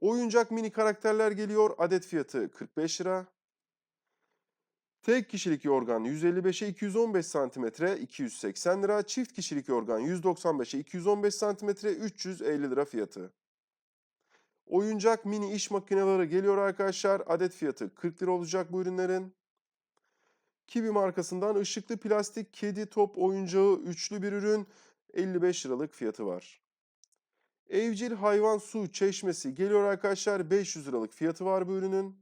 Oyuncak mini karakterler geliyor. Adet fiyatı 45 lira. Tek kişilik yorgan 155'e 215 cm 280 lira. Çift kişilik yorgan 195'e 215 cm 350 lira fiyatı. Oyuncak mini iş makineleri geliyor arkadaşlar. Adet fiyatı 40 lira olacak bu ürünlerin. Kibi markasından ışıklı plastik kedi top oyuncağı üçlü bir ürün 55 liralık fiyatı var. Evcil hayvan su çeşmesi geliyor arkadaşlar. 500 liralık fiyatı var bu ürünün.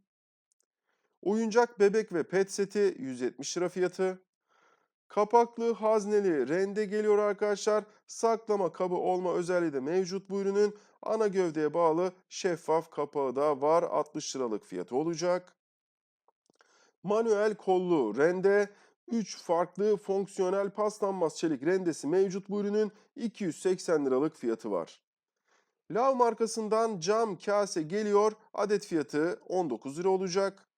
Oyuncak bebek ve pet seti 170 lira fiyatı. Kapaklı hazneli rende geliyor arkadaşlar. Saklama kabı olma özelliği de mevcut bu ürünün. Ana gövdeye bağlı şeffaf kapağı da var. 60 liralık fiyatı olacak. Manuel kollu rende 3 farklı fonksiyonel paslanmaz çelik rendesi mevcut bu ürünün 280 liralık fiyatı var. Lav markasından cam kase geliyor. Adet fiyatı 19 lira olacak.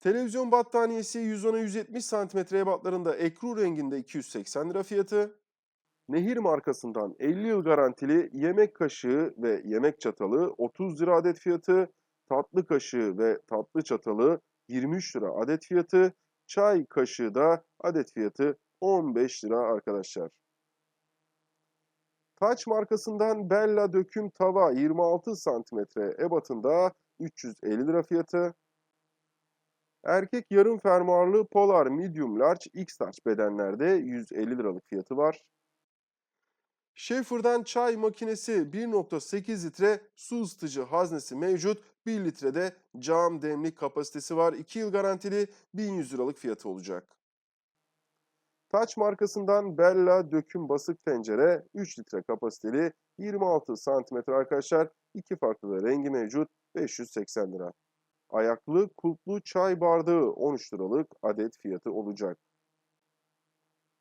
Televizyon battaniyesi 110'a 170 cm ebatlarında ekru renginde 280 lira fiyatı. Nehir markasından 50 yıl garantili yemek kaşığı ve yemek çatalı 30 lira adet fiyatı. Tatlı kaşığı ve tatlı çatalı 23 lira adet fiyatı. Çay kaşığı da adet fiyatı 15 lira arkadaşlar. Taç markasından Bella döküm tava 26 cm ebatında 350 lira fiyatı. Erkek yarım fermuarlı Polar Medium Large X-Large bedenlerde 150 liralık fiyatı var. Schaefer'dan çay makinesi 1.8 litre su ısıtıcı haznesi mevcut. 1 litrede cam demlik kapasitesi var. 2 yıl garantili 1100 liralık fiyatı olacak. Taç markasından Bella döküm basık tencere 3 litre kapasiteli 26 santimetre arkadaşlar. iki farklı da rengi mevcut 580 lira. Ayaklı kulplu çay bardağı 13 liralık adet fiyatı olacak.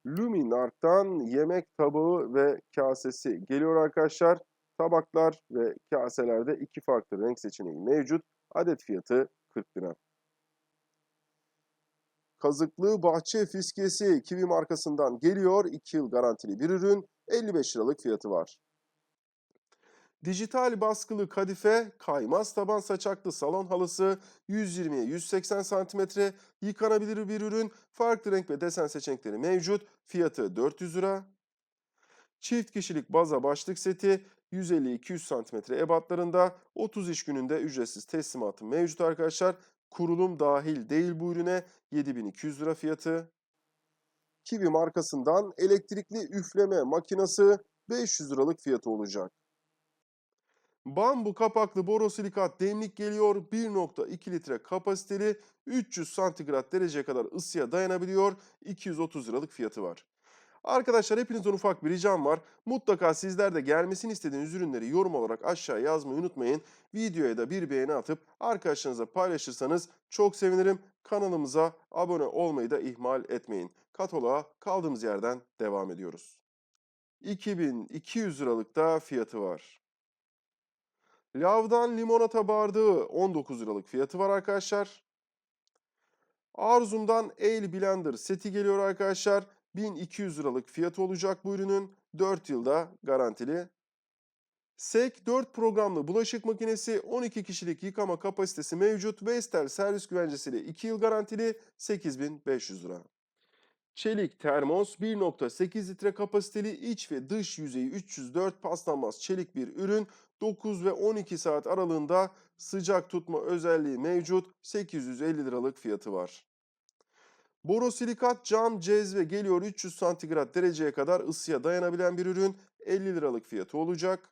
Luminark'tan yemek tabağı ve kasesi geliyor arkadaşlar. Tabaklar ve kaselerde iki farklı renk seçeneği mevcut. Adet fiyatı 40 lira. Kazıklı bahçe fiskesi Kiwi markasından geliyor. 2 yıl garantili bir ürün. 55 liralık fiyatı var. Dijital baskılı kadife, kaymaz taban saçaklı salon halısı 120'ye 180 cm yıkanabilir bir ürün. Farklı renk ve desen seçenekleri mevcut. Fiyatı 400 lira. Çift kişilik baza başlık seti 150-200 cm ebatlarında 30 iş gününde ücretsiz teslimatı mevcut arkadaşlar. Kurulum dahil değil bu ürüne 7200 lira fiyatı. Kiwi markasından elektrikli üfleme makinesi 500 liralık fiyatı olacak. Bambu kapaklı borosilikat demlik geliyor. 1.2 litre kapasiteli 300 santigrat dereceye kadar ısıya dayanabiliyor. 230 liralık fiyatı var. Arkadaşlar hepinizden ufak bir ricam var. Mutlaka sizler de gelmesini istediğiniz ürünleri yorum olarak aşağıya yazmayı unutmayın. Videoya da bir beğeni atıp arkadaşlarınıza paylaşırsanız çok sevinirim. Kanalımıza abone olmayı da ihmal etmeyin. Kataloğa kaldığımız yerden devam ediyoruz. 2200 liralık da fiyatı var. Lavdan limonata bardağı 19 liralık fiyatı var arkadaşlar. Arzum'dan El Blender seti geliyor arkadaşlar. 1200 liralık fiyatı olacak bu ürünün. 4 yılda garantili. SEK 4 programlı bulaşık makinesi 12 kişilik yıkama kapasitesi mevcut. Vestel servis güvencesiyle 2 yıl garantili 8500 lira. Çelik termos 1.8 litre kapasiteli iç ve dış yüzeyi 304 paslanmaz çelik bir ürün. 9 ve 12 saat aralığında sıcak tutma özelliği mevcut. 850 liralık fiyatı var. Borosilikat cam cezve geliyor 300 santigrat dereceye kadar ısıya dayanabilen bir ürün. 50 liralık fiyatı olacak.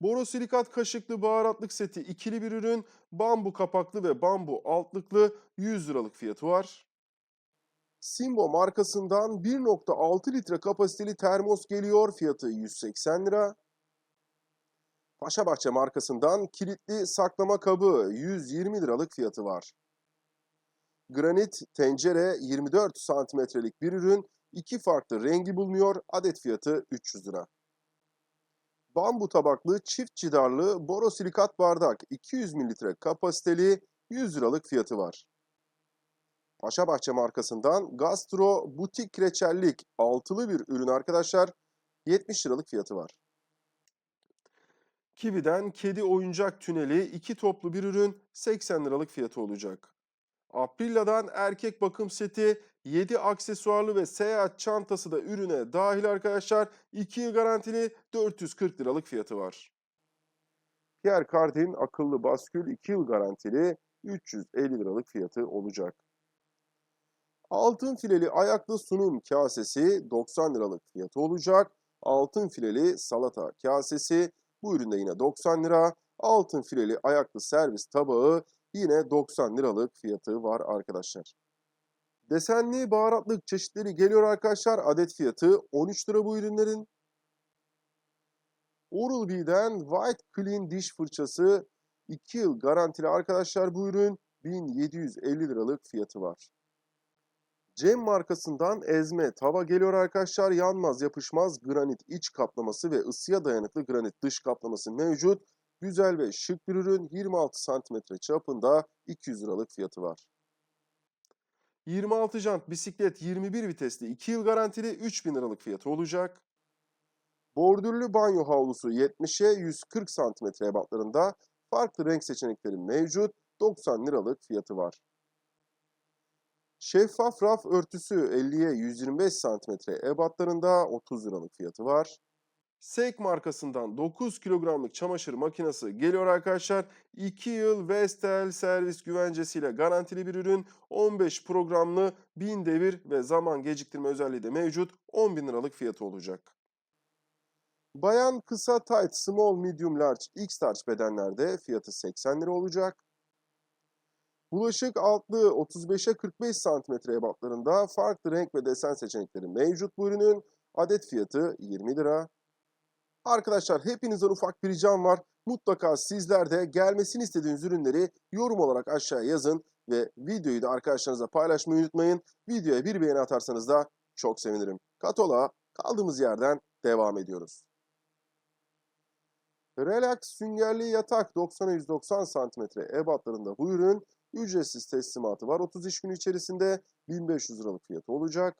Borosilikat kaşıklı baharatlık seti ikili bir ürün. Bambu kapaklı ve bambu altlıklı 100 liralık fiyatı var. Simbo markasından 1.6 litre kapasiteli termos geliyor. Fiyatı 180 lira. Paşabahçe markasından kilitli saklama kabı 120 liralık fiyatı var. Granit tencere 24 santimetrelik bir ürün. iki farklı rengi bulunuyor. Adet fiyatı 300 lira. Bambu tabaklı çift cidarlı borosilikat bardak 200 mililitre kapasiteli 100 liralık fiyatı var. Paşabahçe markasından Gastro Butik Reçellik altılı bir ürün arkadaşlar. 70 liralık fiyatı var. Kiwi'den kedi oyuncak tüneli iki toplu bir ürün 80 liralık fiyatı olacak. Aprilia'dan erkek bakım seti 7 aksesuarlı ve seyahat çantası da ürüne dahil arkadaşlar. 2 yıl garantili 440 liralık fiyatı var. Pierre Cardin akıllı baskül 2 yıl garantili 350 liralık fiyatı olacak. Altın fileli ayaklı sunum kasesi 90 liralık fiyatı olacak. Altın fileli salata kasesi bu üründe yine 90 lira. Altın fileli ayaklı servis tabağı yine 90 liralık fiyatı var arkadaşlar. Desenli baharatlık çeşitleri geliyor arkadaşlar. Adet fiyatı 13 lira bu ürünlerin. Oral-B'den White Clean diş fırçası 2 yıl garantili arkadaşlar bu ürün 1750 liralık fiyatı var. Cem markasından ezme tava geliyor arkadaşlar. Yanmaz yapışmaz granit iç kaplaması ve ısıya dayanıklı granit dış kaplaması mevcut. Güzel ve şık bir ürün 26 cm çapında 200 liralık fiyatı var. 26 jant bisiklet 21 vitesli 2 yıl garantili 3000 liralık fiyatı olacak. Bordürlü banyo havlusu 70'e 140 cm ebatlarında farklı renk seçenekleri mevcut 90 liralık fiyatı var. Şeffaf raf örtüsü 50'ye 125 cm ebatlarında 30 liralık fiyatı var. Seik markasından 9 kilogramlık çamaşır makinesi geliyor arkadaşlar. 2 yıl Vestel servis güvencesiyle garantili bir ürün. 15 programlı 1000 devir ve zaman geciktirme özelliği de mevcut. 10 bin liralık fiyatı olacak. Bayan kısa tight small medium large x large bedenlerde fiyatı 80 lira olacak. Bulaşık altlığı 35'e 45 cm ebatlarında farklı renk ve desen seçenekleri mevcut bu ürünün. Adet fiyatı 20 lira. Arkadaşlar hepinizden ufak bir ricam var. Mutlaka sizler de gelmesini istediğiniz ürünleri yorum olarak aşağıya yazın ve videoyu da arkadaşlarınızla paylaşmayı unutmayın. Videoya bir beğeni atarsanız da çok sevinirim. Katola kaldığımız yerden devam ediyoruz. Relax süngerli yatak 90'a 190 cm ebatlarında bu ürün ücretsiz teslimatı var. 30 iş günü içerisinde 1500 liralık fiyatı olacak.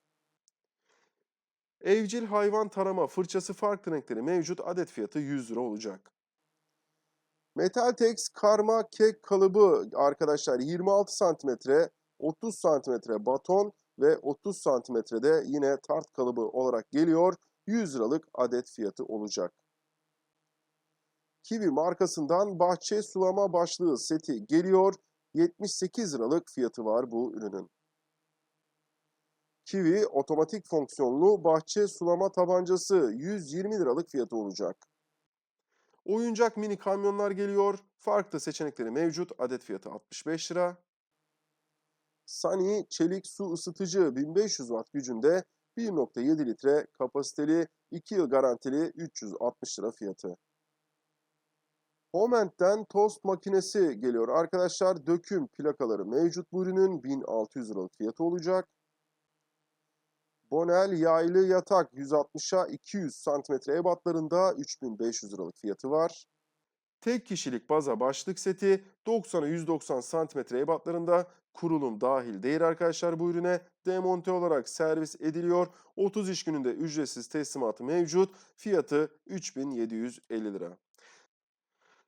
Evcil hayvan tarama fırçası farklı renkleri mevcut. Adet fiyatı 100 lira olacak. Metaltex karma kek kalıbı arkadaşlar 26 santimetre, 30 santimetre baton ve 30 santimetrede yine tart kalıbı olarak geliyor. 100 liralık adet fiyatı olacak. Kiwi markasından bahçe sulama başlığı seti geliyor. 78 liralık fiyatı var bu ürünün. Kiwi otomatik fonksiyonlu bahçe sulama tabancası 120 liralık fiyatı olacak. Oyuncak mini kamyonlar geliyor. Farklı seçenekleri mevcut. Adet fiyatı 65 lira. Sunny çelik su ısıtıcı 1500 watt gücünde 1.7 litre kapasiteli 2 yıl garantili 360 lira fiyatı. Homent'ten tost makinesi geliyor. Arkadaşlar döküm plakaları mevcut bu ürünün 1600 liralık fiyatı olacak. Bonel yaylı yatak 160'a 200 cm ebatlarında 3500 liralık fiyatı var. Tek kişilik baza başlık seti 90'a 190 cm ebatlarında kurulum dahil değil arkadaşlar bu ürüne demonte olarak servis ediliyor. 30 iş gününde ücretsiz teslimatı mevcut. Fiyatı 3750 lira.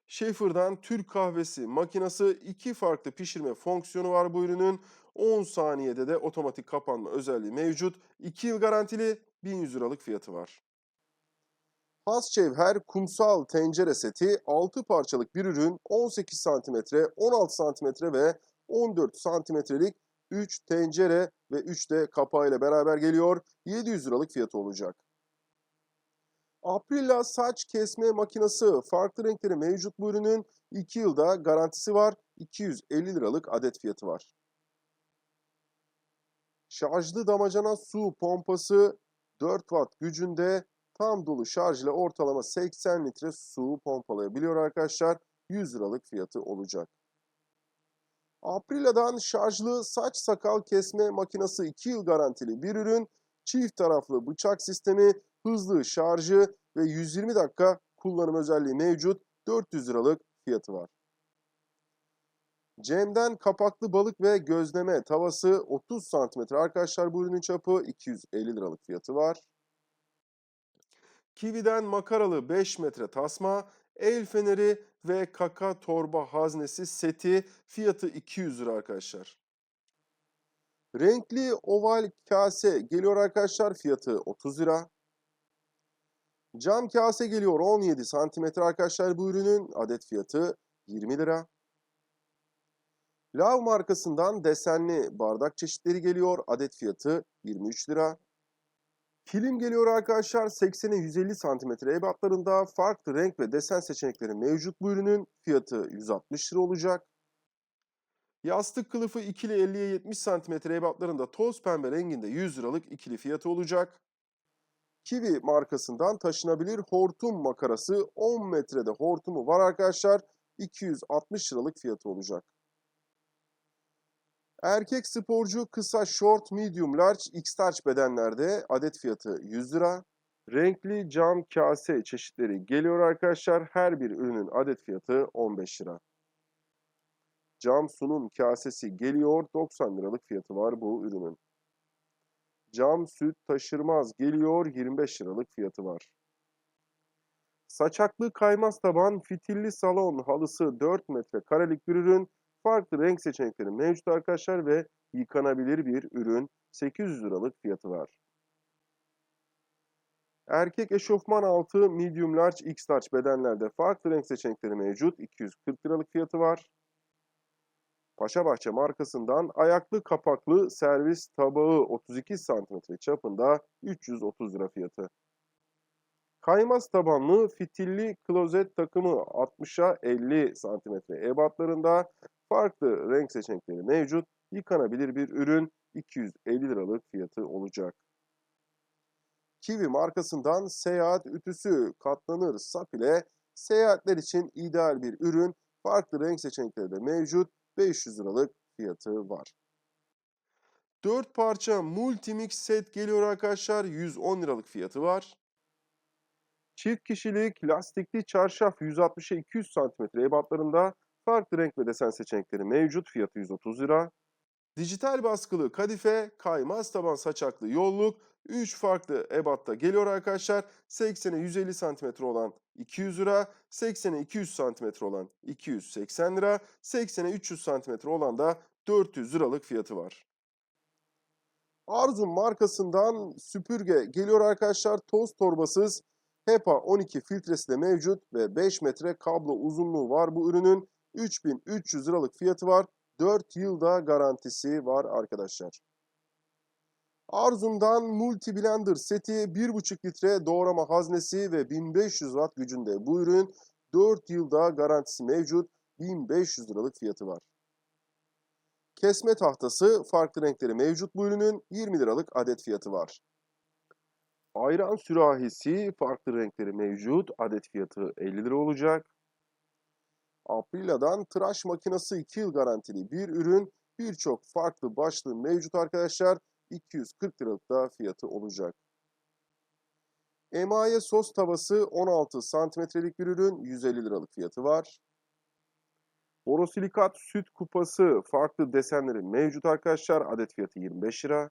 Schaefer'dan Türk kahvesi makinesi iki farklı pişirme fonksiyonu var bu ürünün. 10 saniyede de otomatik kapanma özelliği mevcut. 2 yıl garantili 1100 liralık fiyatı var. Hasçevher kumsal tencere seti 6 parçalık bir ürün 18 cm, 16 cm ve 14 santimetrelik 3 tencere ve 3 de kapağıyla beraber geliyor. 700 liralık fiyatı olacak. Aprilla saç kesme makinesi farklı renkleri mevcut bu ürünün 2 yılda garantisi var. 250 liralık adet fiyatı var. Şarjlı damacana su pompası 4 watt gücünde tam dolu şarj ile ortalama 80 litre su pompalayabiliyor arkadaşlar. 100 liralık fiyatı olacak. Aprila'dan şarjlı saç sakal kesme makinesi 2 yıl garantili bir ürün. Çift taraflı bıçak sistemi, hızlı şarjı ve 120 dakika kullanım özelliği mevcut. 400 liralık fiyatı var. Cem'den kapaklı balık ve gözleme tavası 30 cm arkadaşlar bu ürünün çapı 250 liralık fiyatı var. Kiwi'den makaralı 5 metre tasma, el feneri ve kaka torba haznesi seti fiyatı 200 lira arkadaşlar. Renkli oval kase geliyor arkadaşlar fiyatı 30 lira. Cam kase geliyor 17 santimetre arkadaşlar bu ürünün adet fiyatı 20 lira. Lav markasından desenli bardak çeşitleri geliyor adet fiyatı 23 lira. Kilim geliyor arkadaşlar 80'e 150 santimetre ebatlarında farklı renk ve desen seçenekleri mevcut bu ürünün fiyatı 160 lira olacak. Yastık kılıfı ikili 50'ye 70 santimetre ebatlarında toz pembe renginde 100 liralık ikili fiyatı olacak. Kiwi markasından taşınabilir hortum makarası 10 metrede hortumu var arkadaşlar. 260 liralık fiyatı olacak. Erkek sporcu kısa short, medium, large, x-large bedenlerde adet fiyatı 100 lira. Renkli cam kase çeşitleri geliyor arkadaşlar. Her bir ürünün adet fiyatı 15 lira. Cam sunum kasesi geliyor. 90 liralık fiyatı var bu ürünün. Cam süt taşırmaz geliyor. 25 liralık fiyatı var. Saçaklı kaymaz taban fitilli salon halısı 4 metre karelik bir ürün. Farklı renk seçenekleri mevcut arkadaşlar ve yıkanabilir bir ürün. 800 liralık fiyatı var. Erkek eşofman altı medium large x large bedenlerde farklı renk seçenekleri mevcut. 240 liralık fiyatı var. Paşabahçe markasından ayaklı kapaklı servis tabağı 32 cm çapında 330 lira fiyatı. Kaymaz tabanlı fitilli klozet takımı 60'a 50 cm ebatlarında farklı renk seçenekleri mevcut. Yıkanabilir bir ürün 250 liralık fiyatı olacak. Kiwi markasından seyahat ütüsü katlanır sap ile seyahatler için ideal bir ürün. Farklı renk seçenekleri de mevcut. 500 liralık fiyatı var. 4 parça multimix set geliyor arkadaşlar. 110 liralık fiyatı var. Çift kişilik lastikli çarşaf 160'a 200 cm ebatlarında farklı renk ve desen seçenekleri mevcut. Fiyatı 130 lira. Dijital baskılı kadife, kaymaz taban saçaklı yolluk 3 farklı ebatta geliyor arkadaşlar. 80'e 150 cm olan 200 lira, 80'e 200 cm olan 280 lira, 80'e 300 cm olan da 400 liralık fiyatı var. Arzum markasından süpürge geliyor arkadaşlar. Toz torbasız HEPA 12 filtresi de mevcut ve 5 metre kablo uzunluğu var bu ürünün. 3300 liralık fiyatı var. 4 yılda garantisi var arkadaşlar. Arzum'dan Multi Blender seti 1,5 litre doğrama haznesi ve 1500 watt gücünde bu ürün 4 yılda garantisi mevcut 1500 liralık fiyatı var. Kesme tahtası farklı renkleri mevcut bu ürünün 20 liralık adet fiyatı var. Ayran sürahisi farklı renkleri mevcut adet fiyatı 50 lira olacak. Aprila'dan tıraş makinesi 2 yıl garantili bir ürün. Birçok farklı başlığı mevcut arkadaşlar. 240 liralık da fiyatı olacak. Emaye sos tavası 16 santimetrelik bir ürün. 150 liralık fiyatı var. Borosilikat süt kupası farklı desenleri mevcut arkadaşlar. Adet fiyatı 25 lira.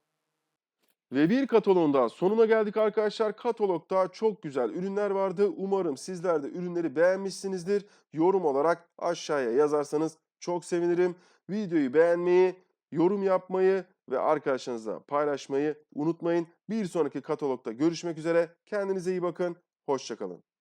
Ve bir kataloğun daha sonuna geldik arkadaşlar. Katalogda çok güzel ürünler vardı. Umarım sizler de ürünleri beğenmişsinizdir. Yorum olarak aşağıya yazarsanız çok sevinirim. Videoyu beğenmeyi, yorum yapmayı ve arkadaşlarınızla paylaşmayı unutmayın. Bir sonraki katalogda görüşmek üzere. Kendinize iyi bakın. Hoşçakalın.